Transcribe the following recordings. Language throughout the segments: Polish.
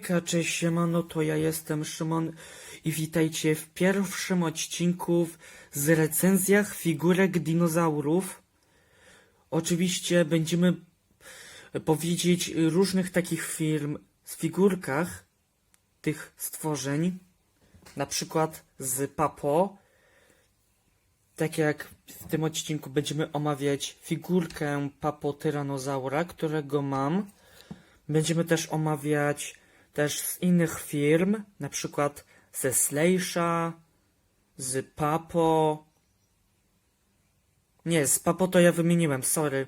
Hejka, cześć siemano, to ja jestem Szymon i witajcie w pierwszym odcinku z recenzjach figurek dinozaurów. Oczywiście będziemy powiedzieć różnych takich firm z figurkach tych stworzeń, na przykład z Papo. Tak jak w tym odcinku będziemy omawiać figurkę Papo Tyranozaura, którego mam. Będziemy też omawiać też z innych firm, na przykład ze Slejsza, z Papo. Nie, z Papo to ja wymieniłem, sorry.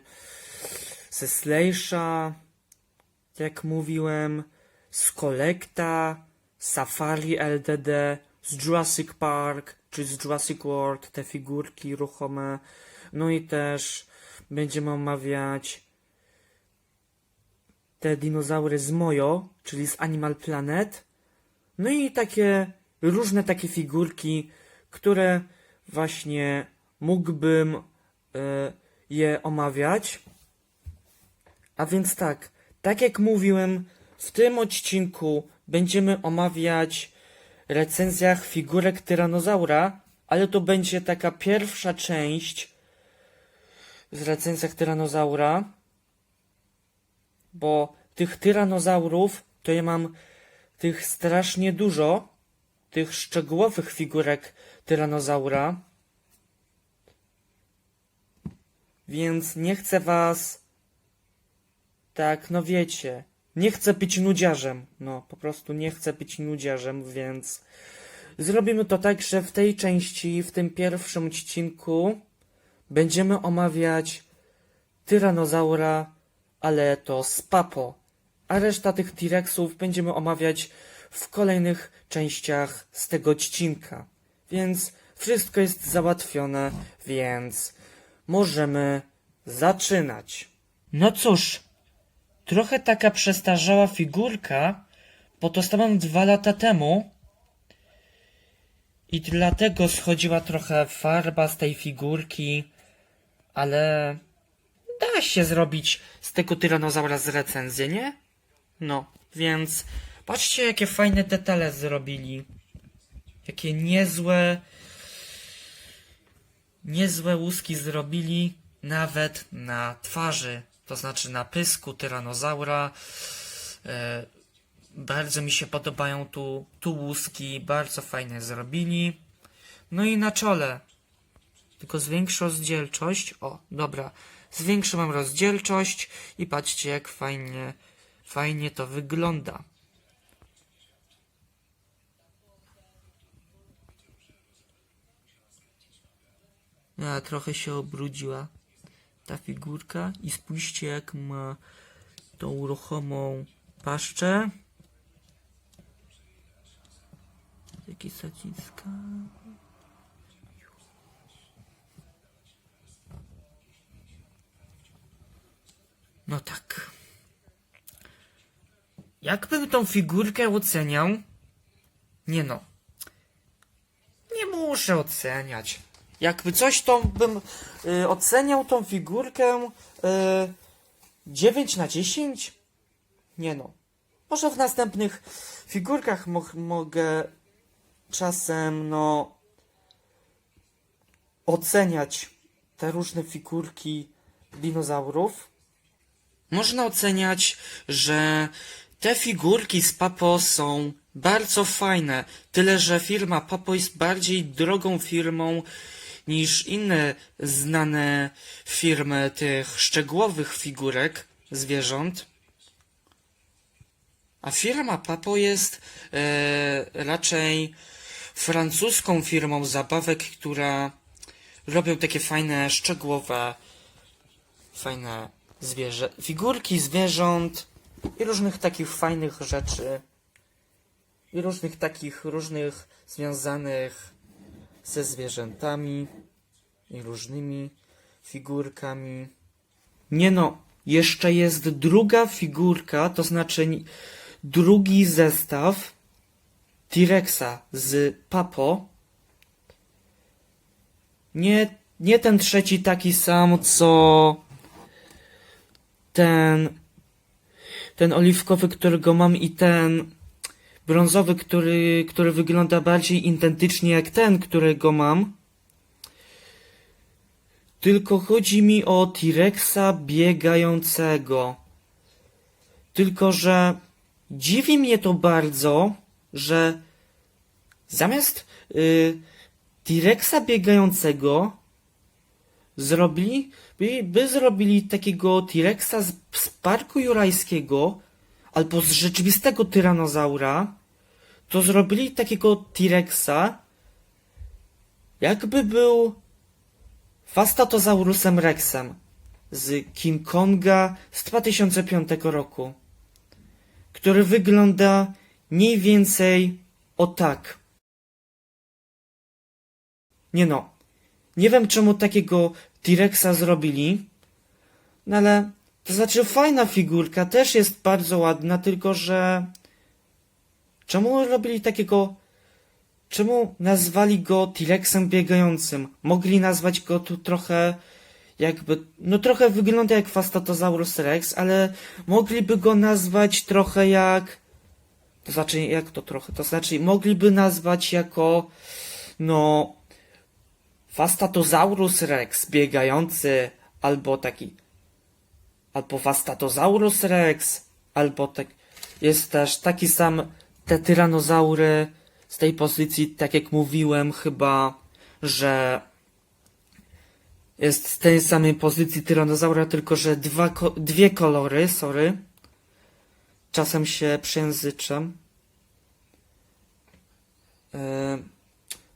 Ze Slejsza, jak mówiłem, z Collecta, Safari LDD, z Jurassic Park, czy z Jurassic World, te figurki ruchome. No i też będziemy omawiać te dinozaury z Mojo, czyli z Animal Planet. No i takie różne takie figurki, które właśnie mógłbym e, je omawiać. A więc tak, tak jak mówiłem, w tym odcinku będziemy omawiać recenzjach figurek tyranozaura, ale to będzie taka pierwsza część z recenzjach tyranozaura bo tych tyranozaurów to ja mam tych strasznie dużo, tych szczegółowych figurek tyranozaura. Więc nie chcę was tak, no wiecie, nie chcę być nudziarzem. No, po prostu nie chcę być nudziarzem, więc zrobimy to tak, że w tej części, w tym pierwszym odcinku będziemy omawiać tyranozaura ale to z papo, a reszta tych T-Rexów będziemy omawiać w kolejnych częściach z tego odcinka. Więc wszystko jest załatwione, więc możemy zaczynać. No cóż, trochę taka przestarzała figurka, bo dostałem dwa lata temu i dlatego schodziła trochę farba z tej figurki, ale da się zrobić z tego tyranozaura z recenzję, nie? No, więc patrzcie jakie fajne detale zrobili. Jakie niezłe niezłe łuski zrobili nawet na twarzy, to znaczy na pysku tyranozaura. E, bardzo mi się podobają tu, tu łuski, bardzo fajne zrobili. No i na czole. Tylko zwiększę rozdzielczość. O, dobra. Zwiększę mam rozdzielczość i patrzcie jak fajnie, fajnie to wygląda. A, trochę się obrudziła ta figurka i spójrzcie jak ma tą ruchomą paszczę. Jakie saciska. No tak. Jakbym tą figurkę oceniał? Nie no. Nie muszę oceniać. Jakby coś, to bym y, oceniał tą figurkę y, 9 na 10? Nie no. Może w następnych figurkach mo mogę czasem, no, oceniać te różne figurki dinozaurów. Można oceniać, że te figurki z Papo są bardzo fajne, tyle że firma Papo jest bardziej drogą firmą niż inne znane firmy tych szczegółowych figurek zwierząt. A firma Papo jest e, raczej francuską firmą zabawek, która robią takie fajne, szczegółowe, fajne zwierzę, figurki zwierząt i różnych takich fajnych rzeczy. I różnych takich, różnych związanych ze zwierzętami i różnymi figurkami. Nie no, jeszcze jest druga figurka, to znaczy drugi zestaw T-Rexa z Papo. Nie, nie ten trzeci taki sam, co ten ten oliwkowy, którego mam i ten brązowy, który, który wygląda bardziej identycznie jak ten, którego mam. Tylko chodzi mi o T-Rexa biegającego. Tylko, że dziwi mnie to bardzo, że zamiast y, T-Rexa biegającego zrobili, by, by zrobili takiego T-Rexa z, z parku jurajskiego albo z rzeczywistego tyranozaura, to zrobili takiego T-Rexa, jakby był Fastatozaurusem Rexem z King Konga z 2005 roku, który wygląda mniej więcej o tak. Nie no, nie wiem czemu takiego T-Rexa zrobili, no ale to znaczy fajna figurka, też jest bardzo ładna, tylko że czemu robili takiego Czemu nazwali go T-Rexem biegającym? Mogli nazwać go tu trochę jakby, no trochę wygląda jak Fastatosaurus Rex, ale mogliby go nazwać trochę jak, to znaczy jak to trochę, to znaczy mogliby nazwać jako, no, Fastatosaurus Rex biegający, albo taki, albo Fastatosaurus Rex, albo tak, jest też taki sam te tyranozaury, z tej pozycji, tak jak mówiłem, chyba, że jest z tej samej pozycji tyranozaura, tylko że dwa, dwie kolory, sorry. Czasem się przejęzyczam. E,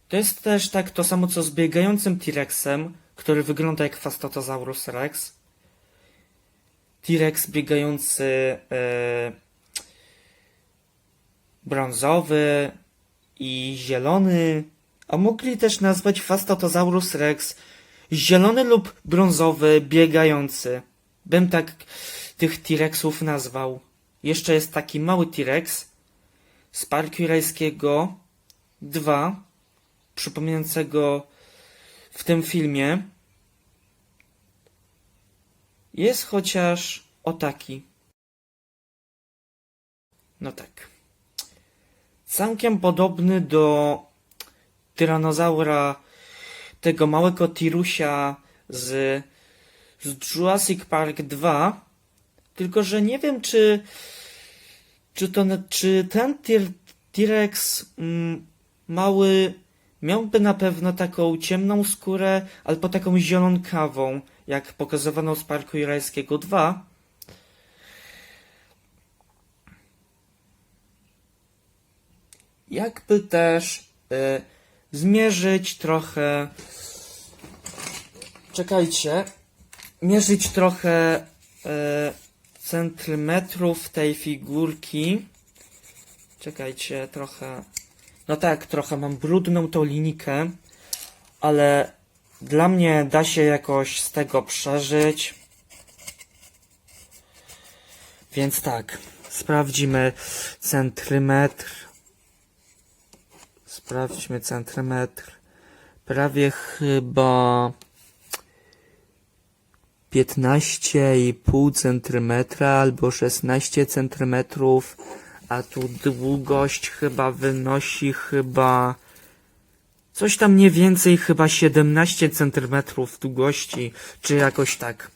To jest też tak to samo co z biegającym T-Rexem, który wygląda jak Fastatosaurus Rex. T-Rex biegający e, brązowy, i zielony, a mogli też nazwać Fastatosaurus rex zielony lub brązowy biegający. Bym tak tych T-Rexów nazwał. Jeszcze jest taki mały T-Rex z Parku Jurajskiego 2, przypominającego w tym filmie. Jest chociaż o taki. No tak całkiem podobny do tyranozaura tego małego tirusia z, z Jurassic Park 2. Tylko, że nie wiem, czy, czy, to, czy ten T-Rex mm, mały miałby na pewno taką ciemną skórę albo taką zielonkawą, jak pokazywano z Parku Jurajskiego 2. jakby też y, zmierzyć trochę. Czekajcie. Mierzyć trochę y, centymetrów tej figurki. Czekajcie, trochę. No tak, trochę mam brudną tą linijkę, ale dla mnie da się jakoś z tego przeżyć. Więc tak, sprawdzimy centymetr. Sprawdźmy centymetr. Prawie chyba 15,5 centymetra albo 16 centymetrów, a tu długość chyba wynosi chyba coś tam mniej więcej chyba 17 centymetrów długości, czy jakoś tak.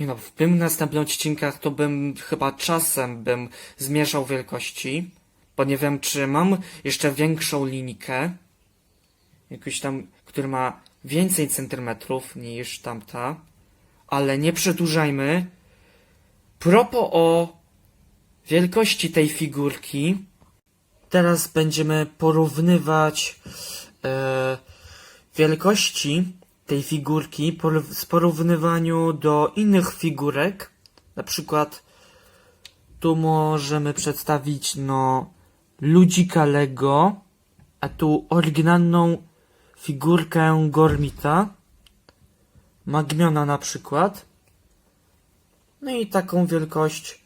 Nie no, w tym następnych odcinkach to bym chyba czasem bym zmierzał wielkości bo nie wiem, czy mam jeszcze większą linijkę, jakąś tam, która ma więcej centymetrów niż tamta, ale nie przedłużajmy. Propo o wielkości tej figurki, teraz będziemy porównywać e, wielkości tej figurki por- w porównywaniu do innych figurek. Na przykład tu możemy przedstawić no ludzika Lego, a tu oryginalną figurkę Gormita, Magmiona na przykład. No i taką wielkość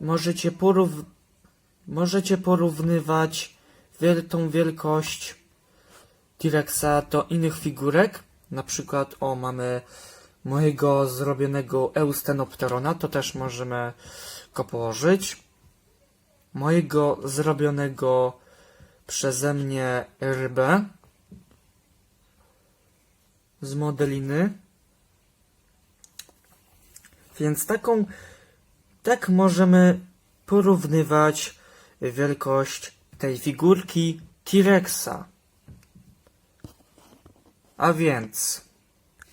możecie, porów możecie porównywać wiel tą wielkość T-Rexa do innych figurek. Na przykład, o, mamy mojego zrobionego Eustenopterona, to też możemy go położyć. Mojego zrobionego przeze mnie rybę z modeliny. Więc taką, tak możemy porównywać wielkość tej figurki T-Rexa. A więc,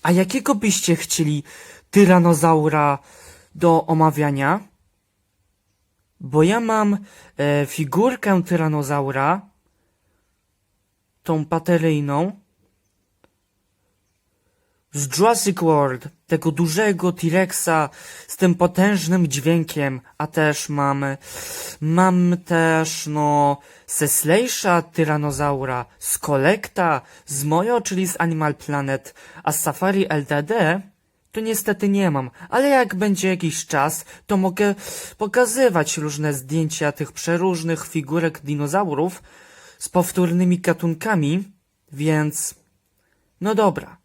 a jakiego byście chcieli tyranozaura do omawiania? Bo ja mam e, figurkę tyranozaura, tą bateryjną, z Jurassic World, tego dużego T-Rexa z tym potężnym dźwiękiem, a też mam, mam też, no, Seslejsza Tyranozaura, z Kolekta, z Mojo, czyli z Animal Planet, a z Safari LTD to niestety nie mam, ale jak będzie jakiś czas, to mogę pokazywać różne zdjęcia tych przeróżnych figurek dinozaurów z powtórnymi gatunkami, więc no dobra.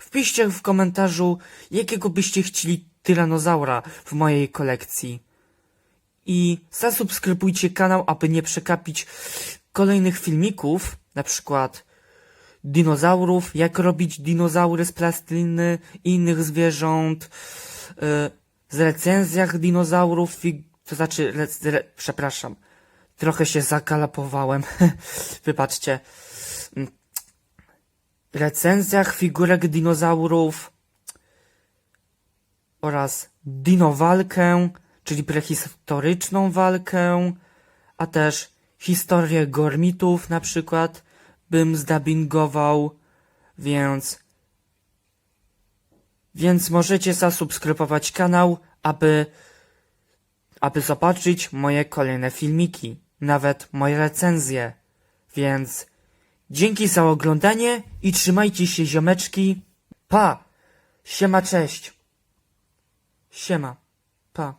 Wpiszcie w komentarzu, jakiego byście chcieli tyranozaura w mojej kolekcji. I zasubskrybujcie kanał, aby nie przekapić kolejnych filmików, na przykład dinozaurów, jak robić dinozaury z plasteliny i innych zwierząt, yy, z recenzjach dinozaurów, to znaczy, przepraszam, trochę się zagalopowałem, wybaczcie, recenzjach figurek dinozaurów oraz dinowalkę, czyli prehistoryczną walkę, a też historię gormitów na przykład bym zdubbingował, więc więc możecie zasubskrybować kanał, aby aby zobaczyć moje kolejne filmiki, nawet moje recenzje. Więc Dzięki za oglądanie i trzymajcie się ziomeczki. Pa! Siema, cześć. Siema. Pa.